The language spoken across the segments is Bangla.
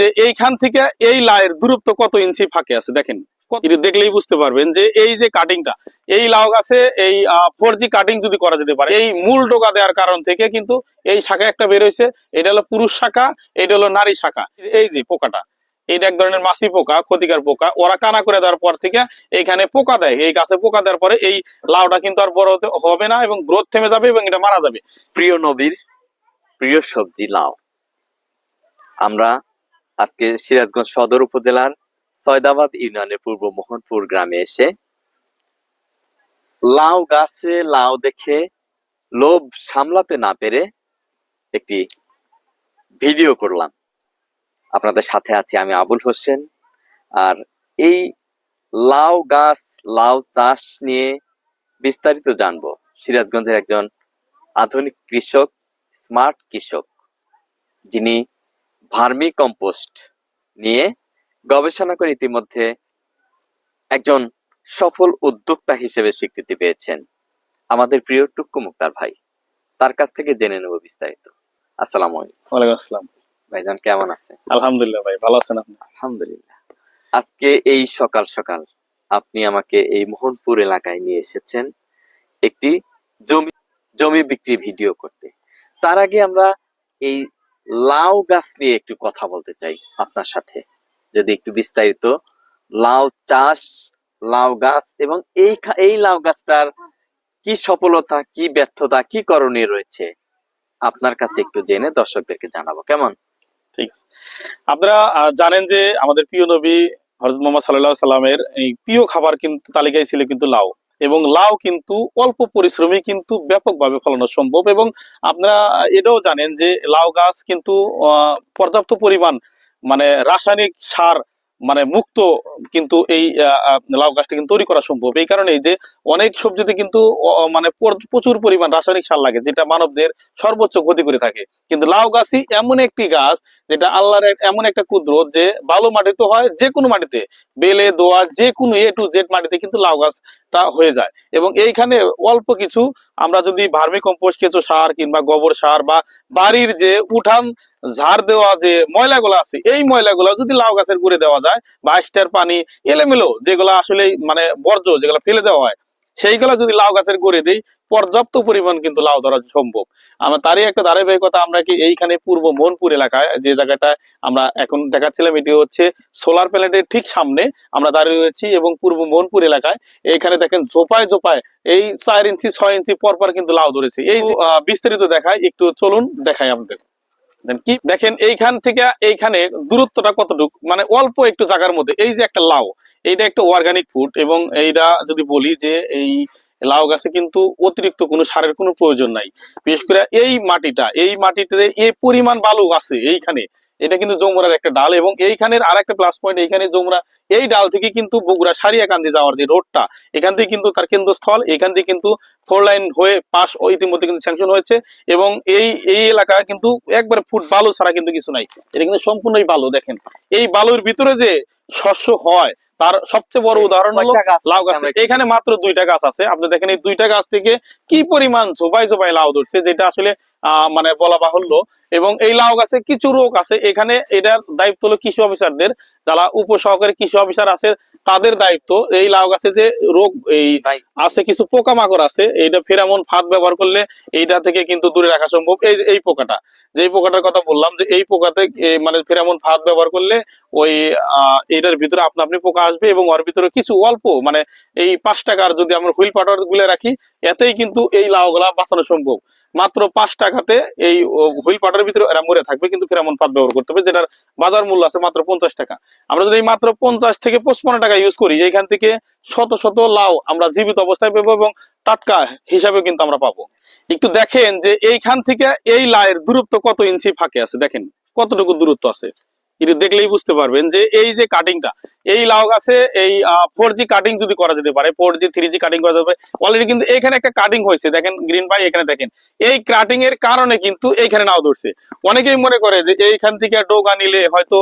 যে এইখান থেকে এই লাউয়ের দূরত্ব কত ইঞ্চি ফাঁকে আছে? দেখেন দেখলেই বুঝতে পারবেন যে এই যে কাটিংটা এই লাউ গাছে এই ফোর জি কাটিং যদি করা যেতে পারে এই মূল ডোকা দেওয়ার কারণ থেকে কিন্তু এই শাখা একটা বের হয়েছে এটা হলো পুরুষ শাখা এটা হলো নারী শাখা। এই যে পোকাটা এইটা এক ধরনের মাছি পোকা ক্ষতিকার পোকা ওরা কানা করে দেওয়ার পর থেকে এইখানে পোকা দেয় এই গাছে পোকা দেওয়ার পরে এই লাউটা কিন্তু আর বড় হতে হবে না এবং গ্রোথ থেমে যাবে এবং এটা মারা যাবে। প্রিয় নবীর প্রিয় সবজি লাউ আমরা আজকে সিরাজগঞ্জ সদর উপজেলার সয়দাবাদ ইউনিয়নের পূর্ব মোহনপুর গ্রামে এসে লাউ গাছে লাউ দেখে লোভ সামলাতে না পেরে একটি ভিডিও করলাম। আপনাদের সাথে আছি আমি আবুল হোসেন। আর এই লাউ গাছ, লাউ চাষ নিয়ে বিস্তারিত জানব। সিরাজগঞ্জের একজন আধুনিক কৃষক, স্মার্ট কৃষক, যিনি ভার্মি কম্পোস্ট নিয়ে গবেষণা করে ইতিমধ্যে একজন সফল উদ্যোক্তা হিসেবে স্বীকৃতি পেয়েছেন আমাদের প্রিয় টুক্কু মুক্তার ভাই। তার কাছ থেকে জেনে নেব বিস্তারিত। আসসালামু আলাইকুম। আসসালাম। ভাইজান কেমন আছেন? আলহামদুলিল্লাহ ভাই ভালো আছেন আপনি? আলহামদুলিল্লাহ। আজকে এই সকাল সকাল আপনি আমাকে এই মোহনপুর এলাকায় নিয়ে এসেছেন একটি জমি জমি বিক্রি ভিডিও করতে। তার আগে আমরা এই লাউ গাছ নিয়ে একটু কথা বলতে চাই আপনার সাথে। যদি একটু বিস্তারিত, লাউ চাষ, লাউ গাছ এবং এই এই লাউ গাছটার কি সফলতা, কি ব্যর্থতা, কি করণীয় রয়েছে? আপনার কাছে একটু জেনে দর্শকদেরকে জানাব, কেমন? ঠিক আপনারা জানেন যে আমাদের প্রিয় নবী হজরত মোহাম্মদ সাল্লাহ সাল্লামের এই প্রিয় খাবার কিন্তু, তালিকায় ছিল কিন্তু লাউ। এবং লাউ কিন্তু অল্প পরিশ্রমে কিন্তু ব্যাপকভাবে ফলানো সম্ভব এবং আপনারা এটাও জানেন যে লাউ গাছ কিন্তু পর্যাপ্ত পরিমাণ মানে রাসায়নিক সার মানে মুক্ত কিন্তু এই লাউ গাছটা কিন্তু তৈরি করা সম্ভব। এই কারণে যে অনেক সবজিতে কিন্তু মানে প্রচুর পরিমাণ রাসায়নিক সার লাগে, যেটা মানবদের সর্বোচ্চ ক্ষতি করে থাকে। কিন্তু লাউ গাছই এমন একটি গাছ, যেটা আল্লাহর এমন একটা কুদরত যে ভালো মাটিতে হয় যে কোনো মাটিতে, বেলে, দোয়া, যে কোনো এ টু জেড মাটিতে কিন্তু লাউ গাছটা হয়ে যায়। এবং এইখানে অল্প কিছু আমরা যদি ভার্মি কম্পোস্ট কেঁচো সার কিংবা গোবর সার বা বাড়ির যে উঠান ঝাড় দেওয়া যে ময়লাগুলো আছে, এই ময়লাগুলো যদি লাউ গাছের গুড়ে দেওয়া যায় বা স্টার পানি, এলোমেলো যেগুলো আসলে মানে বর্জ্য যেগুলো ফেলে দেওয়া হয়, সেইগুলো যদি লাউ গাছের গড়ে দেই, পর্যাপ্ত পরিমাণ কিন্তু লাউ ধরা সম্ভব। আমরা তারই একটা ধারাবাহিকতা, আমরা কি এইখানে পূর্ব মোহনপুর এলাকায় যে জায়গাটা আমরা এখন দেখাচ্ছিলাম, এটি হচ্ছে সোলার প্ল্যানেটের ঠিক সামনে আমরা দাঁড়িয়ে রয়েছি এবং পূর্ব মোহনপুর এলাকায়। এইখানে দেখেন জোপায় জোপায় এই চার ইঞ্চি, ছয় ইঞ্চি পর পর কিন্তু লাউ ধরেছে। এই বিস্তারিত দেখায়, একটু চলুন, দেখাই আমাদের। কি? দেখেন এইখান থেকে এইখানে দূরত্বটা কতটুকু? মানে অল্প একটু জায়গার মধ্যে। এই যে একটা লাউ, এইটা একটা অর্গানিক ফুড এবং এইটা যদি বলি যে এই লাউ গাছে কিন্তু অতিরিক্ত কোনো সারের কোনো প্রয়োজন নাই। বিশেষ করে এই মাটিটা, এই মাটিতে এই পরিমাণ বালু আছে এইখানে এটা কিন্তু যমুনার একটা ডাল এবং এইখানের আর একটা প্লাস পয়েন্ট এইখানে যমুনা এই ডাল থেকে কিন্তু বগুড়া সারিয়াকান্দি যাওয়ার যে রোডটা এখান থেকে কিন্তু তার কেন্দ্রস্থল এখান থেকে কিন্তু ফোর লাইন হয়ে পাশ ও ইতিমধ্যে কিন্তু স্যাংশন হয়েছে এবং এই এই এলাকা কিন্তু একবারে ফুট বালু ছাড়া কিন্তু কিছু নাই। এটা কিন্তু সম্পূর্ণই বালু দেখেন। এই বালুর ভিতরে যে শস্য হয় তার সবচেয়ে বড় উদাহরণ হলো লাউ গাছ। এখানে মাত্র দুইটা গাছ আছে। আপনি দেখেন এই দুইটা গাছ থেকে কি পরিমাণ ঝোপাই ঝোপাই লাউ ধরছে যেটা আসলে মানে বলা বাহুল্য। এবং এই লাউ গাছে কিছু রোগ আছে। এখানে এটার দায়িত্ব হলো কৃষি অফিসারদের। যারা উপসহকারী কৃষি অফিসার আছে তাদের দায়িত্ব। এই লাউ গাছে যে রোগ এই আছে কিছু পোকামাকড় আছে এইটা ফেরামন ফাঁদ ব্যবহার করলে এইটা থেকে কিন্তু দূরে রাখা সম্ভব। এই এই পোকাটা যে পোকাটার কথা বললাম যে এই পোকাতে মানে ফেরামন ফাঁদ ব্যবহার করলে ওই আহ, এটার ভিতরে আপনা আপনি পোকা আসবে এবং ওর ভিতরে কিছু অল্প মানে এই পাঁচ টাকার যদি আমরা হুইল পাউডার গুলে রাখি এতেই কিন্তু এই লাউগুলা বাঁচানো সম্ভব। মাত্র পাঁচ টাকাতে এই হুইল পাটার ভিতরে এরা মরে থাকবে, কিন্তু ফেরামন পাত ব্যবহার করতে হবে, যেটার বাজার মূল্য আছে মাত্র পঞ্চাশ টাকা। আমরা যদি মাত্র পঞ্চাশ থেকে পঁচপন্ন টাকা ইউজ করি এখান থেকে শত শত লাউ আমরা জীবিত অবস্থায় পাবো এবং টাটকা হিসাবে কিন্তু আমরা পাবো। একটু দেখেন যে এইখান থেকে এই লায়ের দূরত্ব কত ইঞ্চি ফাঁকে আছে, দেখেন, কতটুকু দূরত্ব আছে। এটা দেখলেই বুঝতে পারবেন যে এই যে কাটিংটা এই লাউ গাছে এই ফোর কাটিং যদি করা যেতে পারে four G three G cutting করা যেতে পারে অলরেডি কিন্তু এখানে একটা কাটিং হয়েছে, দেখেন গ্রিন ভাই এখানে দেখেন। এই কাটিং এর কারণে কিন্তু এইখানে নাও ধরছে। অনেকেই মনে করে যে এইখান থেকে ডোগা নিলে হয়তো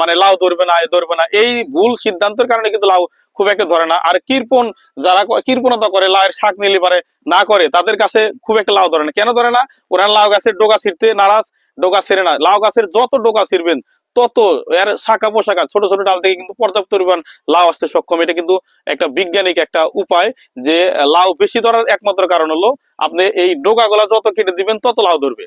মানে লাউ ধরবে না ধরবে না। এই ভুল সিদ্ধান্তের কারণে কিন্তু লাউ খুব একটা ধরে না। আর কৃপন যারা কৃপণতা করে, লাউয়ের শাক নিলে পারে, না করে, তাদের কাছে খুব একটা লাউ ধরে না। কেন ধরে না? ওরা লাউ গাছের ডোগা ছিঁড়তে নারাজ ডোকা ছেড়ে না। লাউ গাছের যত ডোকা ছিড়বেন, তত এর শাখা পোশাখা ছোট ছোট ডাল থেকে কিন্তু পর্যাপ্ত পরিমাণ লাউ আসতে সক্ষম। এটা কিন্তু একটা বৈজ্ঞানিক একটা উপায় যে লাউ বেশি ধরার একমাত্র কারণ হলো আপনি এই ডোকাগুলা যত কেটে দিবেন, তত লাউ ধরবে।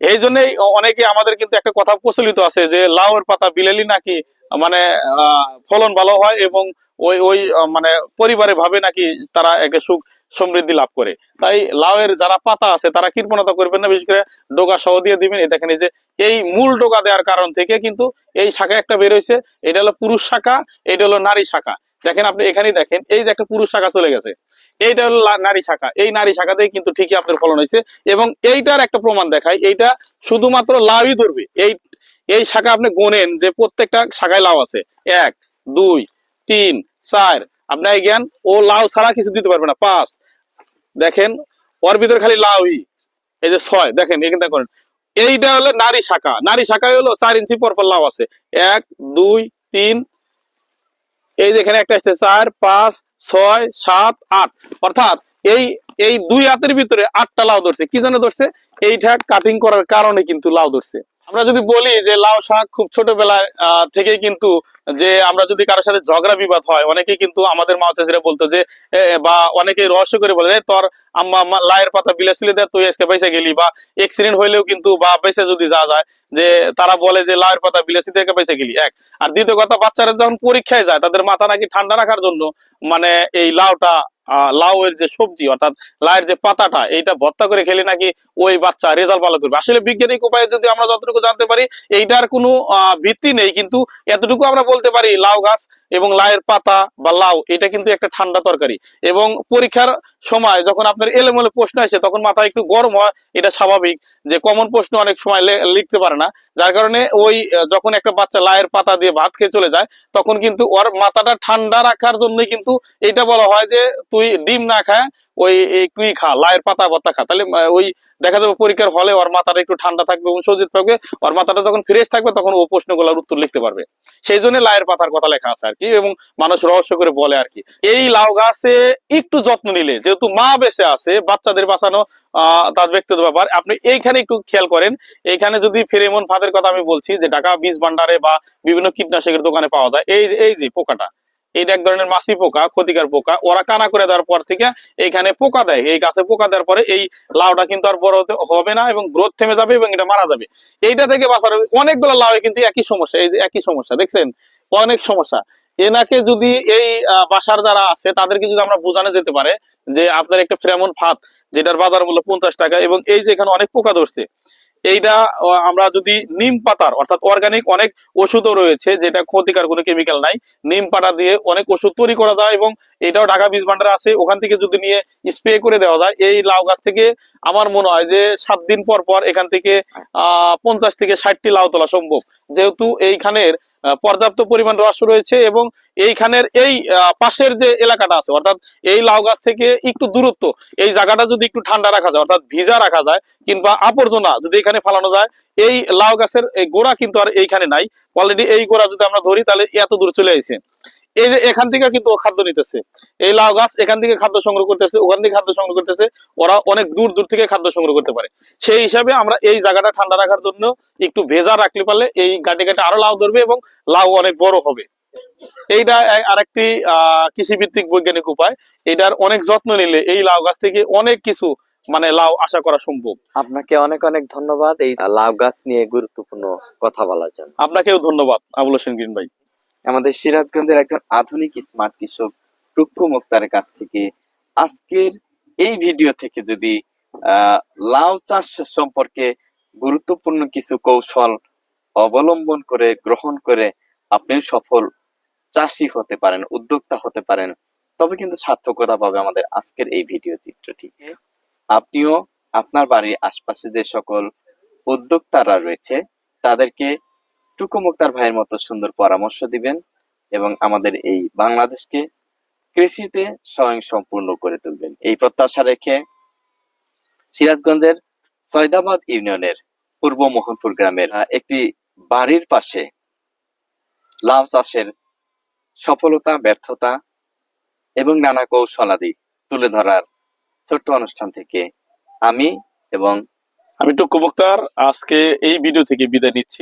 এই জন্যই অনেকে আমাদের কিন্তু একটা কথা প্রচলিত আছে যে, লাউয়ের পাতা বিলালি নাকি মানে ফলন ভালো হয় এবং ওই ওই মানে পরিবারে ভাবে নাকি তারা একটা সুখ সমৃদ্ধি লাভ করে। তাই লাউয়ের যারা পাতা আছে তারা কৃপণতা করবেন না, বিশেষ করে ডোকা সহ দিয়ে দিবেন। এই দেখেন যে এই মূল ডোকা দেওয়ার কারণ থেকে কিন্তু এই শাখা একটা বের হয়েছে। এটা হলো পুরুষ শাখা, এটা হলো নারী শাখা। দেখেন আপনি এখানেই দেখেন, এই যে একটা পুরুষ শাখা চলে গেছে। এইটা হলো নারী শাখা। এই নারী শাখাতেই কিন্তু ঠিকই আপনার ফলন হয়েছে এবং এইটার একটা প্রমাণ দেখায় এইটা শুধুমাত্র লাউই ধরবে। এই এই শাখা আপনি গোনেন যে প্রত্যেকটা শাখায় লাউ আছে। এক, দুই, তিন, চার। আপনি এই জ্ঞান, ও লাউ ছাড়া কিছু দিতে পারবে না। পাঁচ, দেখেন, ওর ভিতরে খালি লাউই। এই যে ছয়, দেখেন, এখানে করেন। এইটা হলো নারী শাখা। নারী শাখায় হলো চার ইঞ্চি পর পর লাউ আছে। এক, দুই, তিন, এই যে এখানে একটা আসছে, চার, পাঁচ, ছয়, সাত, আট। অর্থাৎ এই এই দুই হাতের ভিতরে আটটা লাউ ধরছে। কি জন্য ধরছে? এইটা কাটিং করার কারণে কিন্তু লাউ ধরছে। আমরা যদি বলি যে লাউ শাক খুব ছোটবেলায় থেকেই কিন্তু যে আমরা যদি কারোর সাথে ঝগড়া বিবাদ হয় অনেকে কিন্তু আমাদের মা চাষিরা বলতো যে বা অনেকে রহস্য করে বলে "এ, তোর আম্মা লায়ের পাতা বিলাসিলে দে তুই আজকে বেঁচে গেলি। বা এক্সিডেন্ট হইলেও কিন্তু বা বেঁচে যদি যাওয়া যায় যে তারা বলে যে লায়ের পাতা বিলাসি থেকে বেঁচে গেলি। এক। আর দ্বিতীয় কথা বাচ্চারা যখন পরীক্ষায় যায় তাদের মাথা নাকি ঠান্ডা রাখার জন্য মানে এই লাউটা আহ, লাউয়ের যে সবজি অর্থাৎ লাউয়ের যে পাতাটা এইটা ভর্তা করে খেলে নাকি ওই বাচ্চা রেজাল্ট ভালো করবে? আসলে বৈজ্ঞানিক উপায়ে যদি আমরা যতটুকু জানতে পারি এইটার কোনো ভিত্তি নেই। কিন্তু এতটুকু আমরা বলতে পারি লাউ গাছ এবং লায়ের পাতা বা লাউ, এটা কিন্তু একটা ঠান্ডা তরকারি। এবং পরীক্ষার সময় যখন আপনার এলোমেলো প্রশ্ন আসে, তখন মাথা একটু গরম হয়, এটা স্বাভাবিক যে কমন প্রশ্ন অনেক সময় লিখতে পারে না। যার কারণে ওই যখন একটা বাচ্চা লায়ের পাতা দিয়ে ভাত খেয়ে চলে যায়, তখন কিন্তু ওর মাথাটা ঠান্ডা রাখার জন্যই কিন্তু এটা বলা হয় যে, তুই ডিম না খায় ওই তুই খা লায়ের পাতা ভর্তা খা। তাহলে ওই দেখা যাবে পরীক্ষার হলে ওর মাথাটা একটু ঠান্ডা থাকবে এবং সজিত থাকবে, ওর মাথাটা যখন ফ্রেশ থাকবে তখন ও প্রশ্নগুলোর উত্তর লিখতে পারবে। সেই জন্য লায়ের পাতার কথা লেখা আছে আর কি, এবং মানুষ রহস্য করে বলে আর কি। এই লাউ গাছে একটু যত্ন নিলে, যেহেতু মা বেঁচে আছে, বাচ্চাদের বাঁচানো তার ব্যক্তিগত ব্যাপার, আপনি এইখানে একটু খেয়াল করেন, এইখানে যদি ফেরেমন ফাঁদের কথা আমি বলছি, যে ঢাকা বীজ ভান্ডারে বা বিভিন্ন কীটনাশকের দোকানে পাওয়া যায়, এই এই যে পোকাটা এইটা এক ধরনের মাছি পোকা, ক্ষতিকার পোকা। ওরা কানা করে দেওয়ার পর থেকে এইখানে পোকা দেয়। এই গাছে পোকা দেওয়ার পরে এই লাউটা কিন্তু আর বড় হবে না এবং গ্রোথ থেমে যাবে এবং এটা মারা যাবে। এইটা থেকে বাঁচার অনেকগুলো লাউ কিন্তু একই সমস্যা, এই যে একই সমস্যা, দেখছেন? অনেক সমস্যা। এনাকে যদি এই বাসার যারা আছে, তাদেরকে যদি আমরা বোঝানো যেতে পারে যে আপনার একটা ফ্রেমন ফাত যেটার বাজার মূল্য পঞ্চাশ টাকা এবং এই যে এখানে অনেক পোকা ধরছে এইটা আমরা যদি নিম পাতার, অর্থাৎ অর্গানিক অনেক ওষুধও রয়েছে, যেটা ক্ষতিকার কোনো কেমিক্যাল নাই, নিম পাতা দিয়ে অনেক ওষুধ তৈরি করা যায় এবং এটাও ঢাকা বীজ ভান্ডার আছে, ওখান থেকে যদি নিয়ে স্প্রে করে দেওয়া যায়, এই লাউ গাছ থেকে আমার মনে হয় যে সাত দিন পর পর এখান থেকে, আহ, পঞ্চাশ থেকে ষাটটি লাউ তোলা সম্ভব। যেহেতু এইখানের পর্যাপ্ত পরিমাণ রস রয়েছে এবং এইখানের এই পাশের যে এলাকাটা আছে, অর্থাৎ এই লাউ গাছ থেকে একটু দূরত্ব, এই জায়গাটা যদি একটু ঠান্ডা রাখা যায়, অর্থাৎ ভিজা রাখা যায় কিংবা আবর্জনা যদি এখানে ফালানো যায়, এই লাউ গাছের গোড়া কিন্তু আর এইখানে নাই। অলরেডি এই গোড়া যদি আমরা ধরি, তাহলে এত দূর চলে আসে এই যে এখান থেকে কিন্তু খাদ্য নিতেছে। এই লাউ গাছ এখান থেকে খাদ্য সংগ্রহ করতেছে ওখান থেকে খাদ্য সংগ্রহ করতেছে ওরা অনেক দূর দূর থেকে খাদ্য সংগ্রহ করতে পারে। সেই হিসাবে আমরা এই জায়গাটা ঠান্ডা রাখার জন্য একটু ভেজা রাখলে পারলে এই গাটে গাটে আরও লাউ ধরবে এবং লাউ অনেক বড় হবে। এইটা আরেকটি আহ কৃষি ভিত্তিক বৈজ্ঞানিক উপায়। এটার অনেক যত্ন নিলে এই লাউ গাছ থেকে অনেক কিছু মানে লাউ আশা করা সম্ভব। আপনাকে অনেক অনেক ধন্যবাদ এই লাউ গাছ নিয়ে গুরুত্বপূর্ণ কথা বলার জন্য। আপনাকেও ধন্যবাদ আবুল হোসেন গ্রিন ভাই। আমাদের সিরাজগঞ্জের একজন আধুনিক স্মার্ট কৃষক টুকু মুক্তারের কাছ থেকে আজকের এই ভিডিও থেকে যদি লাউ চাষ সম্পর্কে গুরুত্বপূর্ণ কিছু কৌশল অবলম্বন করে গ্রহণ করে আপনি সফল চাষি হতে পারেন উদ্যোক্তা হতে পারেন তবে কিন্তু সার্থকতা পাবে আমাদের আজকের এই ভিডিও চিত্রটি। আপনিও আপনার বাড়ির আশপাশে যে সকল উদ্যোক্তারা রয়েছে তাদেরকে টুকু মুক্তার ভাইয়ের মতো সুন্দর পরামর্শ দিবেন এবং আমাদের এই বাংলাদেশকে কৃষিতে স্বয়ং সম্পূর্ণ করে তুলবেন। এই প্রত্যাশা রেখে সিরাজগঞ্জের সৈদাবাদ ইউনিয়নের পূর্ব মোহনপুর গ্রামের একটি বাড়ির পাশে লাউ চাষের সফলতা, ব্যর্থতা এবং নানা কৌশলাদি তুলে ধরার ছোট্ট অনুষ্ঠান থেকে আমি এবং আমি টুকু মুক্তার আজকে এই ভিডিও থেকে বিদায় নিচ্ছি।